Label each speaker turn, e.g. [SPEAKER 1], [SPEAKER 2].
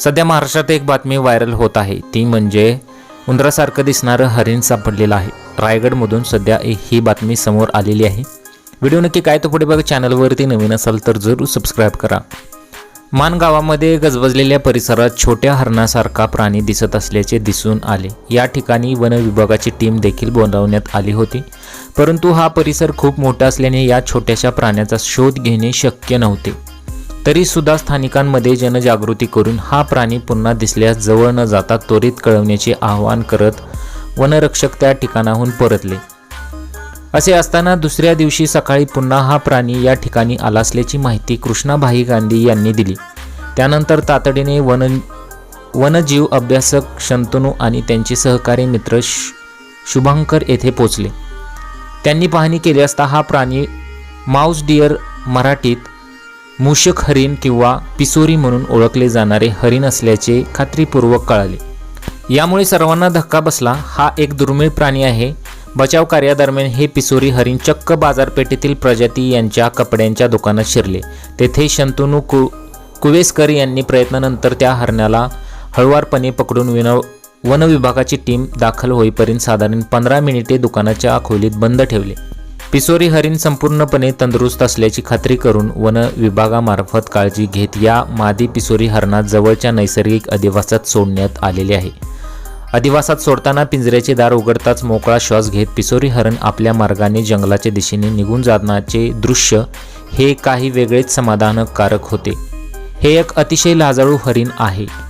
[SPEAKER 1] सध्या महाराष्ट्रात एक बातमी व्हायरल होत आहे. ती म्हणजे उंदरासारखं दिसणारं हरिण सापडलेलं आहे. रायगडमधून सध्या ही बातमी समोर आलेली आहे. व्हिडिओ नक्की काय तो पुढे बघा. चॅनलवरती नवीन असाल तर जरूर सबस्क्राईब करा. मान गावामध्ये गजबजलेल्या परिसरात छोट्या हरणासारखा प्राणी दिसत असल्याचे दिसून आले. या ठिकाणी वन विभागाची टीम देखील बोलावण्यात आली होती. परंतु हा परिसर खूप मोठा असल्याने या छोट्याशा प्राण्याचा शोध घेणे शक्य नव्हते. तरी सुद्धा स्थानिकांमध्ये जनजागृती करून हा प्राणी पुन्हा दिसल्यास जवळ न जाता त्वरित कळवण्याचे आवाहन करत वनरक्षक त्या ठिकाणाहून परतले. असे असताना दुसऱ्या दिवशी सकाळी पुन्हा हा प्राणी या ठिकाणी आला असल्याची माहिती कृष्णाभाई गांधी यांनी दिली. त्यानंतर तातडीने वन वनजीव अभ्यासक शंतनू आणि त्यांचे सहकारी मित्र शु- शुभांकर येथे पोचले. त्यांनी पाहणी केली असता हा प्राणी माऊस डिअर मराठीत मूषक हरिण किंवा पिसोरी म्हणून ओळखले जाणारे हरिण असल्याचे खात्रीपूर्वक कळाले. यामुळे सर्वांना धक्का बसला. हा एक दुर्मिळ प्राणी आहे. बचाव कार्यादरम्यान हे पिसोरी हरिण चक्क बाजारपेठेतील प्रजाती यांच्या कपड्यांच्या दुकानात शिरले. तेथे शंतनू कु कुवेसकर यांनी प्रयत्नानंतर त्या हरणाला हळुवारपणे पकडून विन वन विभागाची टीम दाखल होईपर्यंत साधारण पंधरा मिनिटे दुकानाच्या खोलीत बंद ठेवले. पिसोरी हरिण संपूर्णपणे तंदुरुस्त असल्याची खात्री करून वन विभागामार्फत काळजी घेत या मादी पिसोरी हरणात जवळच्या नैसर्गिक अधिवासात सोडण्यात आलेले आहे. अधिवासात सोडताना पिंजऱ्याचे दार उघडताच मोकळा श्वास घेत पिसोरी हरण आपल्या मार्गाने जंगलाच्या दिशेने निघून जाण्याचे दृश्य हे काही वेगळेच समाधानकारक होते. हे एक अतिशय लाजाळू हरिण आहे.